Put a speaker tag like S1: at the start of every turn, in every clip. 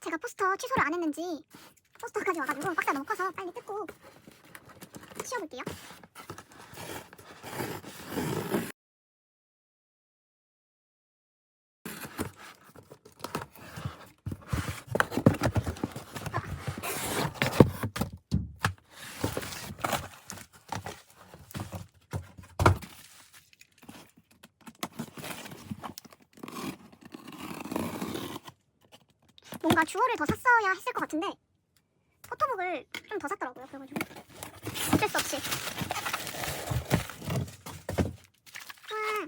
S1: 제가 포스터 취소를 안 했는지 포스터까지 와가지고 박스가 너무 커서 빨리 뜯고 치워볼게요. 뭔가 주어를 더 샀어야 했을 것 같은데 포토북을 좀 더 샀더라고요. 그래가지고 어쩔 수 없이 아,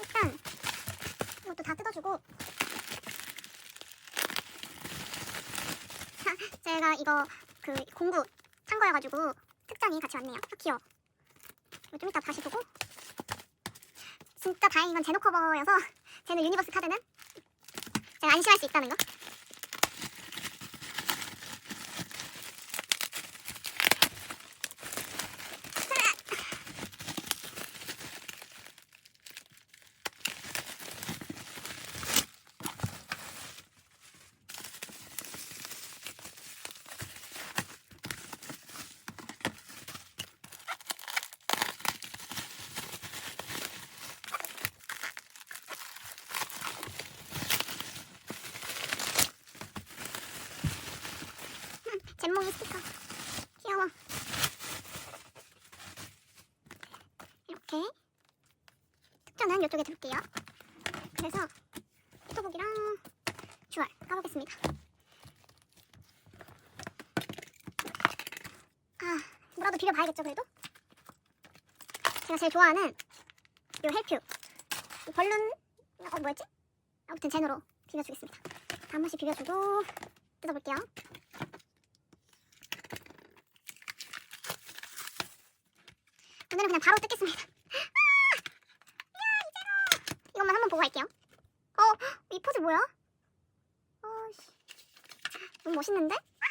S1: 일단 이것도 다 뜯어주고 자, 제가 이거 그 공구 산 거여가지고 특장이 같이 왔네요. 아, 귀여워. 좀 이따 다시 보고 진짜 다행인 건 제노 커버여서 제노 유니버스 카드는 제가 안심할 수 있다는 거. 잼몽이 스티커 귀여워 이렇게 특전은 이쪽에 둘게요. 그래서 포토북이랑 주얼 까보겠습니다. 아 뭐라도 비벼봐야겠죠 그래도? 제가 제일 좋아하는 요 헬큐. 이 벌룬 어 뭐였지? 아무튼 제노로 비벼주겠습니다. 한 번씩 비벼주고 뜯어볼게요. 오늘은 그냥 바로 뜯겠습니다. 아! 야, 한번 보고 갈게요. 어, 이 포즈 뭐야? 어, 씨. 너무 멋있는데? 아!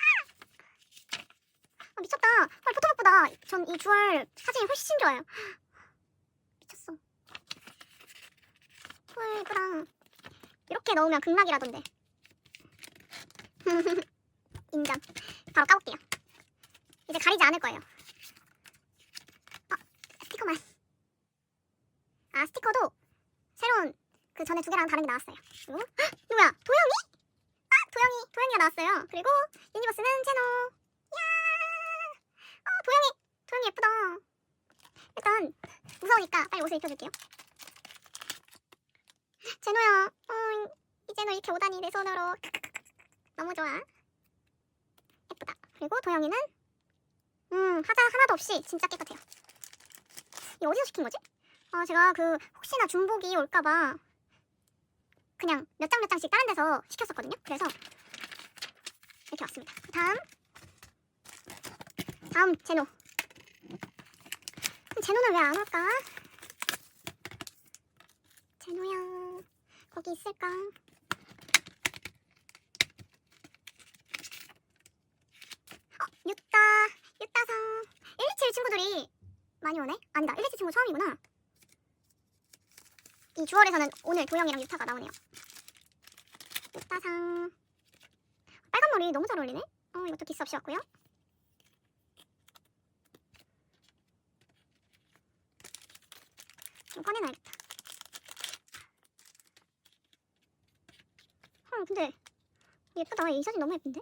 S1: 아, 미쳤다. 헐, 포토북보다 전 이 주얼 사진이 훨씬 좋아요. 미쳤어. 헐, 이거랑 이렇게 넣으면 극락이라던데. 인정. 바로 까볼게요. 이제 가리지 않을 거예요. 스티커만. 아 스티커도 그 전에 두 개랑 다른 게 나왔어요. 그리고 헉, 누구야? 도영이? 아 도영이 도영이가 나왔어요. 그리고 유니버스는 제노. 야, 어 도영이 도영이 예쁘다. 일단 무서우니까 빨리 옷을 입혀줄게요. 제노야, 어, 이제 너 이렇게 오다니 내 손으로 너무 좋아. 예쁘다. 그리고 도영이는 음 하자 하나도 없이 진짜 깨끗해요. 이거 어디서 시킨 거지? 아 제가 그 혹시나 중복이 올까봐 그냥 몇 장 몇 장씩 다른 데서 시켰었거든요. 그래서 이렇게 왔습니다. 다음 다음 제노. 제노는 왜 안 올까? 제노야 거기 있을까? 어 유따 유따상 127 친구들이 많이 오네? 아니다 127 친구 처음이구나 이 주얼에서는 오늘 도영이랑 유타가 나오네요 유타상. 빨간 머리 너무 잘 어울리네. 어 이것도 기스 없이 왔고요. 좀 꺼내놔야겠다. 어 근데 예쁘다. 이 사진 너무 예쁜데?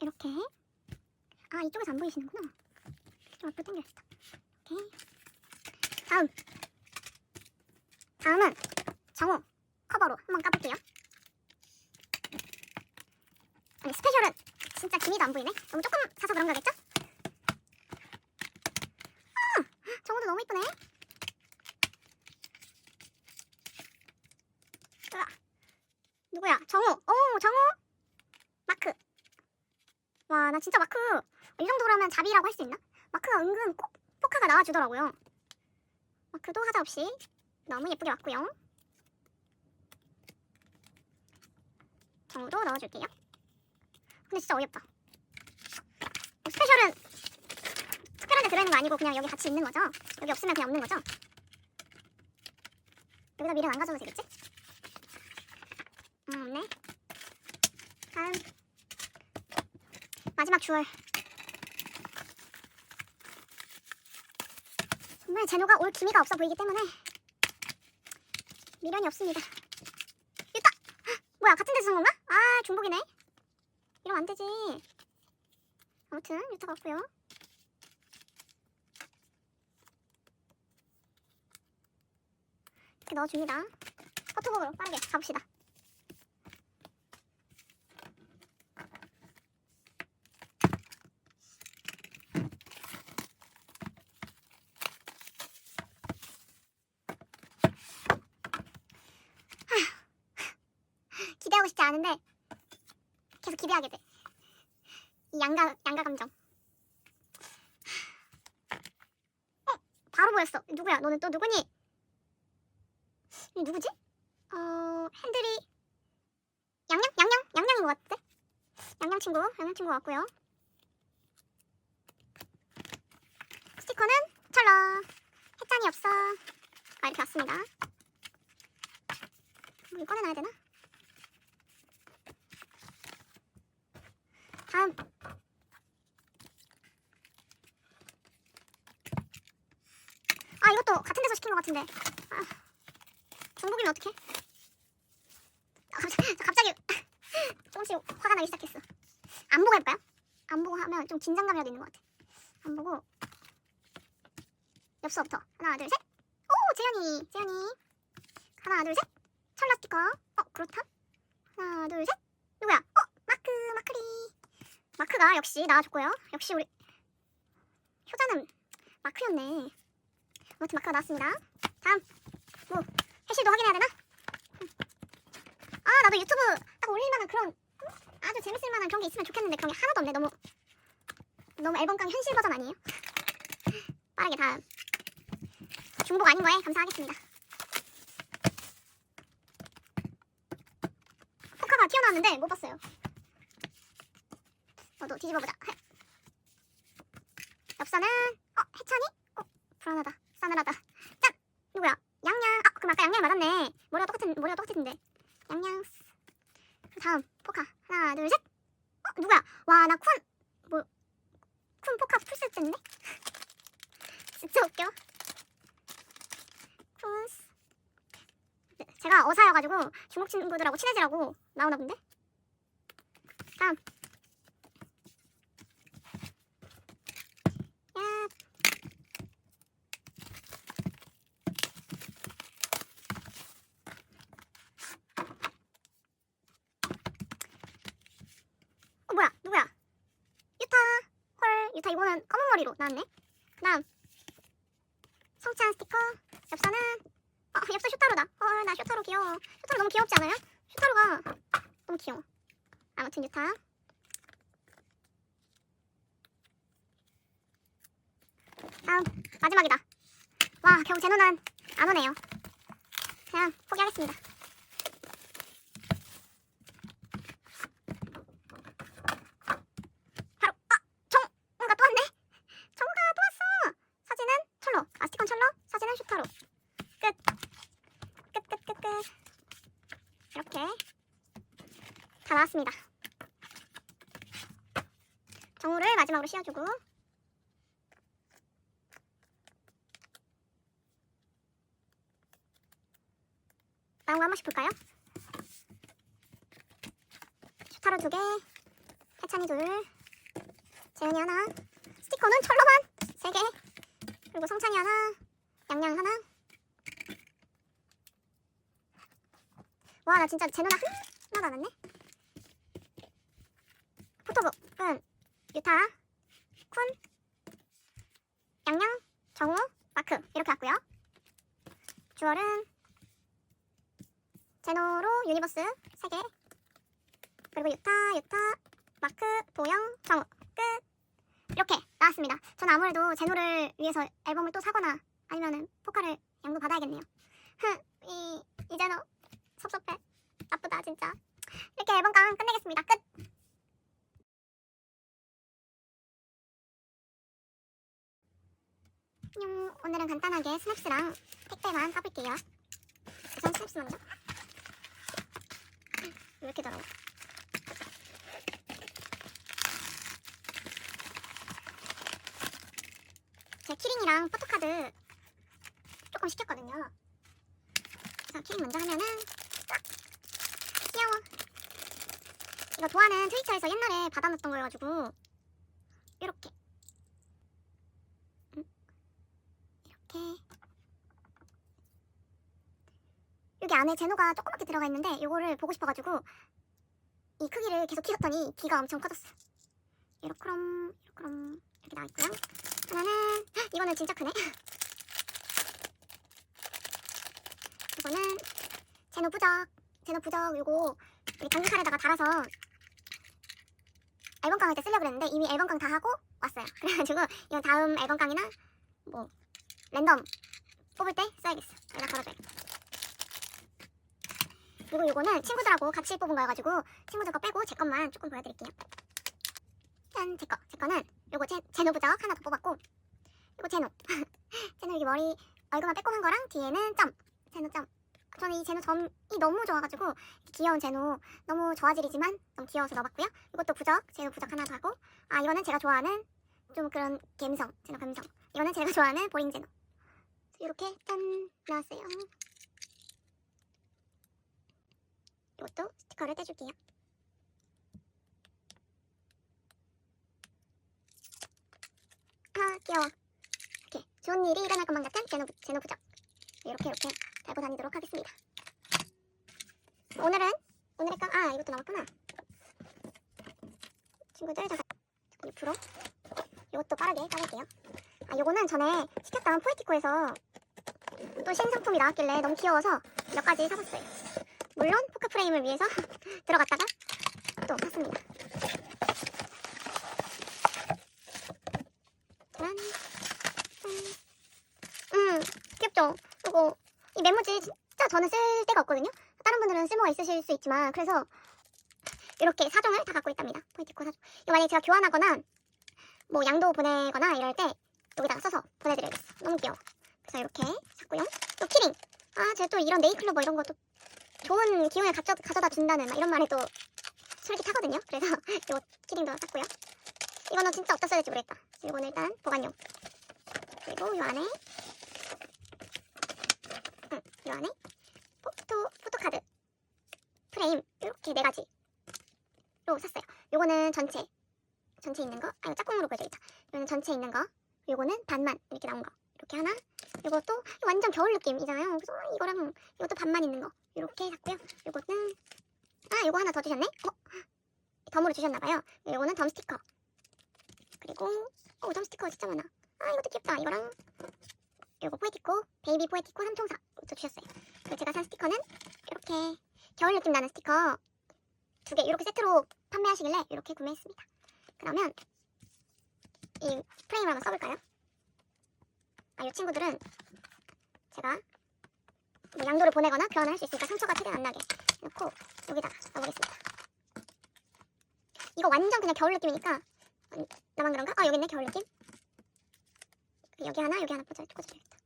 S1: 이렇게. 아 이쪽에서 안 보이시는구나. 좀 앞으로 당겨야겠다. 오케이. 다음. 다음은 정우 커버로 한번 까볼게요 아니 스페셜은 진짜 기미도 안 보이네 너무 조금 사서 그런 거겠죠? 아 정우도 너무 이쁘네 누구야 정우 오 정우 마크 와 나 진짜 마크 이 정도라면 잡이라고 할 수 있나? 마크가 은근 꼭 포카가 나와주더라고요. 마크도 하자 없이 너무 예쁘게 왔고요. 정우도 넣어줄게요. 근데 진짜 어이없다. 뭐 스페셜은 특별한 데 들어있는 거 아니고 그냥 여기 같이 있는 거죠? 여기 없으면 그냥 없는 거죠? 여기다 미련 안 가져도 되겠지? 음, 없네. 다음 마지막 주얼 정말 제노가 올 기미가 없어 보이기 때문에 미련이 없습니다! 헉, 뭐야 같은 데서 산 건가? 아 중복이네 이러면 안 되지. 아무튼 유타가 없고요. 이렇게 넣어줍니다. 포토북으로 빠르게 가봅시다. 기대하고 싶지 않은데 계속 기대하게 돼. 이 양가 양가 감정. 어 바로 보였어. 누구야? 너는 또 누구니? 이 누구지? 어 핸들이 양양 양양 양양인 것 같은데? 양양 친구 양양 친구 같고요. 스티커는 철러 해짠이 없어. 아 이렇게 왔습니다. 물 꺼내놔야 되나? 다음 아 이것도 같은 데서 시킨 것 같은데. 아, 중복이면 어떡해? 아, 갑자기, 갑자기 조금씩 화가 나기 시작했어. 안 보고 해볼까요? 안 보고 하면 좀 긴장감이라도 있는 것 같아. 안 보고. 엽서부터 하나 둘 셋 오 재현이 재현이. 하나 둘 셋. 철라 스티커. 어 그렇다. 하나 둘 셋. 누구야? 어 마크 마크리 마크가 역시 나와줬고요. 역시 우리 효자는 마크였네. 아무튼 마크가 나왔습니다. 다음 뭐 해시도 확인해야 되나? 아 나도 유튜브 딱 올릴 만한 그런 음, 아주 재밌을 만한 그런 게 있으면 좋겠는데 그런 게 하나도 없네. 너무 너무 앨범깡 현실 버전 아니에요? 빠르게 다음 중복 아닌 거에 감사하겠습니다. 포카가 튀어나왔는데 못 봤어요. 너도 뒤집어보자. 해. 엽서는 어 해찬이? 어 불안하다. 싸늘하다. 짠 누구야? 양양. 아 그럼 아까 양양 맞았네. 머리가 똑같은 머리가 똑같은데. 양양. 그 다음 포카 하나 둘 셋. 어 누구야? 와 나 쿤. 뭐 쿤 포카 풀세트인데? 진짜 웃겨. 쿤. 네, 제가 어사여가지고 중국 친구들하고 친해지라고 나오나 본데? 다음 야. 어 뭐야 누구야? 유타 헐 유타 이거는 검은 머리로 나왔네. 그다음 성찬 스티커 엽서는 어 엽서 쇼타로다. 헐나 쇼타로 귀여워. 쇼타로 너무 귀엽지 않아요? 쇼타로가 너무 귀여워. 아무튼 유타 다음 마지막이다. 와 결국 제노는 안 오네요. 그냥 포기하겠습니다. 바로 아 정우가 또 왔네. 정우가 또 왔어. 사진은 철로, 아 스티커는 철로, 사진은 슈타로. 끝. 끝 끝 끝 끝. 이렇게 다 나왔습니다. 정우를 마지막으로 씌워주고 나온 거한 번씩 볼까요? 슈타로 두 개, 해찬이 둘, 재현이 하나, 스티커는 철로만 세 개, 그리고 성찬이 하나, 양양 하나. 와, 나 진짜 제노나 하나도 안 왔네. 포토북은 유타, 쿤, 양양, 정우, 마크. 이렇게 왔고요. 주얼은 제노로 유니버스 3개. 그리고 유타, 유타, 마크, 도영, 정우. 끝. 이렇게 나왔습니다. 저는 아무래도 제노를 위해서 앨범을 또 사거나 아니면은 포카를 양도 받아야겠네요. 흥, 이, 이 제노 섭섭해. 나쁘다 진짜. 이렇게 앨범깡 끝내겠습니다. 끝 뿅. 오늘은 간단하게 스냅스랑 택배만 까볼게요. 우선 스냅스 먼저. 왜 이렇게 더러워? 제 키링이랑 포토카드 조금 시켰거든요. 우선 키링 먼저 하면은 쫙 귀여워. 이거 도안은 트위터에서 옛날에 받아놨던 거여가지고 이렇게 여기 안에 제노가 조그맣게 들어가 있는데 이거를 보고 싶어가지고 이 크기를 계속 키웠더니 귀가 엄청 커졌어. 이렇게럼 이렇게럼 이렇게 나와 있고요. 하나는 헉, 이거는 진짜 크네. 이거는 제노 부적, 제노 부적 요거 우리 당근칼에다가 달아서 앨범 강할 때 쓰려고 그랬는데 이미 앨범 강다 하고 왔어요. 그래가지고 이건 다음 앨범 강이나 뭐 랜덤 뽑을 때 써야겠어. 여기다 걸어줘야겠다. 그리고 요거는 친구들하고 같이 뽑은 거여가지고 친구들 거 빼고 제 것만 조금 보여드릴게요. 짠, 제 거. 제 거는 요거 제, 제노 부적 하나 더 뽑았고 요거 제노. 제노 여기 머리 얼굴만 빼꼼한 거랑 뒤에는 점. 제노 점. 저는 이 제노 점이 너무 좋아가지고 귀여운 제노 너무 저화질이지만 너무 귀여워서 넣어봤고요. 이것도 부적, 제노 부적 하나 더 하고 아 이거는 제가 좋아하는 좀 그런 감성, 제노 감성. 이거는 제가 좋아하는 보링 제노. 이렇게 짠 나왔어요. 이것도 스티커를 떼줄게요. 아 귀여워. 이렇게 좋은 일이 일어날 것만 같은 제노, 제노 부적. 이렇게 이렇게 달고 다니도록 하겠습니다. 오늘은 오늘의 깡, 아 이것도 나왔구나. 친구들 잠깐 옆으로 이것도 빠르게 까볼게요. 아 요거는 전에 시켰던 포에티코에서 또 신상품이 나왔길래 너무 귀여워서 몇 가지 사봤어요. 물론 포크 프레임을 위해서 들어갔다가 또 샀습니다. 짠. 음, 음, 귀엽죠? 이거 이 메모지 진짜 저는 쓸 데가 없거든요. 다른 분들은 쓸모가 있으실 수 있지만 그래서 이렇게 사종을 다 갖고 있답니다. 포이티코 사종. 이거 만약에 제가 교환하거나 뭐 양도 보내거나 이럴 때 여기다가 써서 보내드려야겠어. 너무 귀여워. 그래서 이렇게 샀고요. 또 키링. 아, 제가 또 이런 네이클로버 이런 것도 좋은 기운을 가져, 가져다 준다는 막 이런 말에 또 솔깃하거든요. 그래서 이 키링도 샀고요. 이거는 진짜 어디다 써야 될지 모르겠다. 이거는 일단 보관용. 그리고 이 안에 응, 이 안에 포토 포토카드 프레임 이렇게 네 가지로 샀어요. 요거는 전체 전체 있는 거, 아니 짝꿍으로 보여져 있다. 이거는 전체 있는 거, 요거는 반만 이렇게 나온 거. 이렇게 하나. 이것도 완전 겨울 느낌이잖아요. 그래서 이거랑 이것도 반만 있는 거 이렇게 샀고요. 요거는 아 요거 하나 더 주셨네. 어? 덤으로 주셨나봐요. 요거는 덤 스티커. 그리고 어, 덤 스티커 진짜 많아. 아 이것도 귀엽다. 이거랑 요거 포에티코 베이비 포에티코 삼총사 또 주셨어요. 그리고 제가 산 스티커는 이렇게 겨울 느낌 나는 스티커 두 개 이렇게 세트로 판매하시길래 이렇게 구매했습니다. 그러면 이 프레임을 한번 써볼까요? 아, 이 친구들은 제가 뭐 양도를 보내거나 교환을 할 수 있으니까 상처가 최대한 안 나게 놓고 여기다가 넣어보겠습니다. 이거 완전 그냥 겨울 느낌이니까 음, 나만 그런가? 아 여기 있네 겨울 느낌. 여기 하나 여기 하나 꽂아 꽂아줘야겠다.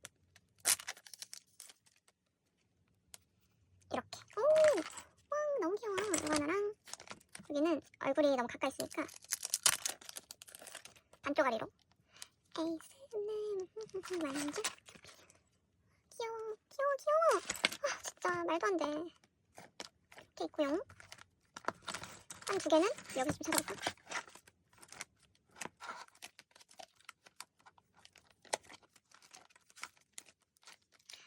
S1: 이렇게. 오, 와 너무 귀여워. 이거 하나랑 여기는 얼굴이 너무 가까이 있으니까 반쪽 아리로. 에이스는 완전 귀여워 귀여워 귀여워 아 진짜 말도 안 돼. 이렇게 있고요. 한 두 개는 여기 좀 찾아볼까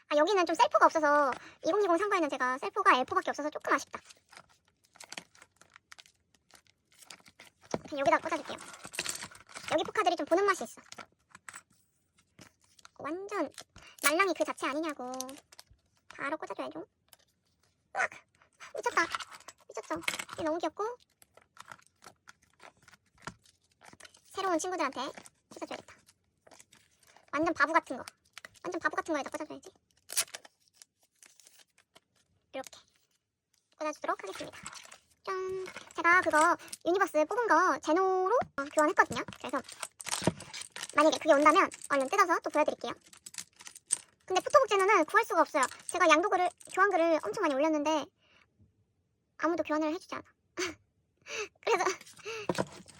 S1: 아 여기는 좀 셀프가 없어서 2020 산 거에는 제가 셀프가 L4밖에 없어서 조금 아쉽다. 그냥 여기다 꽂아줄게요. 여기 포카들이 좀 보는 맛이 있어. 완전 말랑이 그 자체 아니냐고 바로 꽂아줘야죠. 으악! 미쳤다. 미쳤죠. 이게 너무 귀엽고. 새로운 친구들한테 꽂아줘야겠다. 완전 바보 같은 거. 완전 바보 같은 거에다 꽂아줘야지. 이렇게 꽂아주도록 하겠습니다. 짠! 제가 그거 유니버스 뽑은 거 제노로 어, 교환했거든요. 그래서 만약에 그게 온다면 얼른 뜯어서 또 보여드릴게요. 근데 포토북 제너는 구할 수가 없어요. 제가 양도글을 교환글을 엄청 많이 올렸는데 아무도 교환을 해주지 않아. 그래서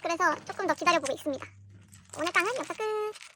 S1: 그래서 조금 더 기다려보고 있습니다. 오늘 강은 여기서 끝.